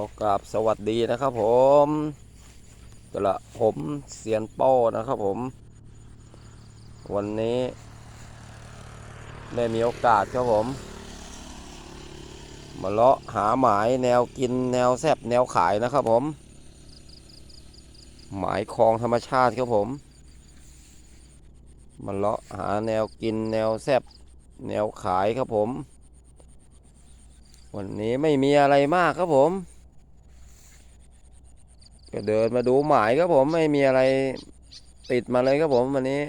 อกราบสวัสดีนะครับผมกระผมเซียนโป้นะครับผม วันนี้ ได้มีโอกาสครับผม มาเลาะหาหมายแนวกินแนวแซบแนวขายนะครับผม หมายคลองธรรมชาติครับผม มาเลาะหาแนวกินแนวแซบแนวขายครับผม วันนี้ไม่มีอะไรมากครับผม ก็เดินมาดูหมายครับผมไม่มีอะไรติดมาเลยครับผมวันนี้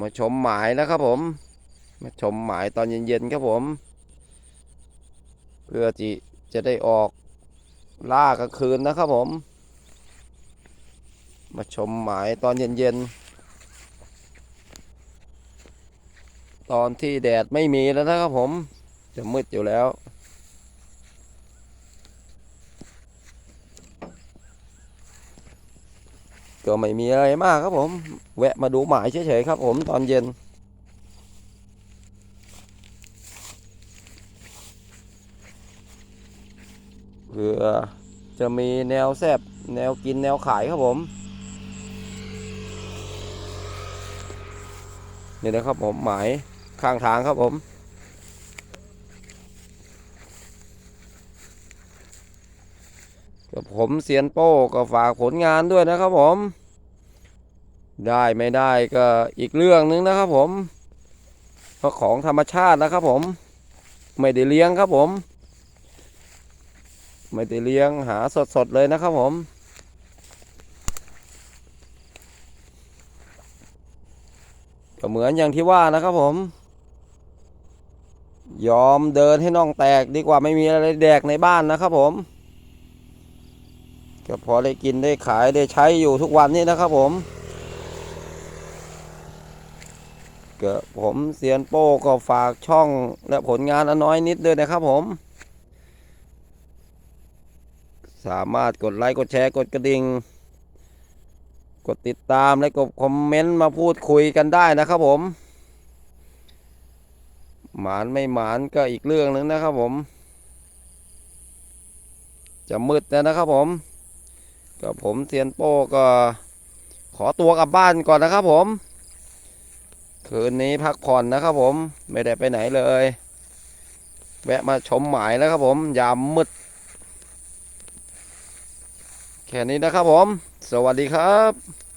มาชมหมายแล้วครับผม มาชมหมายตอนเย็นๆครับผม เพื่อที่จะได้ออกล่ากลางคืนนะครับผม มาชมหมายตอนเย็นๆตอนที่แดดไม่มีแล้วนะครับผม จะมืดอยู่แล้ว ก็ไม่มีอะไรมากครับผม แวะมาดูหมายเฉยๆครับผมตอนเย็น เพื่อจะมีแนวแซบแนวกินแนวขายครับผม นี่นะครับผมหมายข้างทางครับผมกับผมเซียนโป้ก็ฝากผลงานด้วยนะครับผม ได้ไม่ได้ก็อีกเรื่องหนึงนะครับผมเพราะของธรรมชาตินะครับผม ไม่ได้เลี้ยงครับผม ไม่ได้เลี้ยงหาสดๆเลยนะครับผมก็เหมือนอย่างที่ว่านะครับผม ยอมเดินให้น่องแตกดีกว่าไม่มีอะไรแดกในบ้านนะครับผมก็พอได้กินได้ขายได้ใช้อยู่ทุกวันนี้นะครับผม ก็ผมเซียนโป้ก็ฝากช่องและผลงานอันน้อยนิดด้วยนะครับผม สามารถกดไลค์กดแชร์กดกระดิ่ง กดติดตามและกดคอมเมนต์มาพูดคุยกันได้นะครับผม หมานไม่หมานก็อีกเรื่องหนึ่งนะครับผม จะมืดแล้วนะครับผมก็ผมเซียนโป้ก็ขอตัวกลับบ้านก่อนนะครับผม คืนนี้พักผ่อนนะครับผมไม่ได้ไปไหนเลย แวะมาชมหมายแล้วครับผม ยามมืดแค่นี้นะครับผม สวัสดีครับ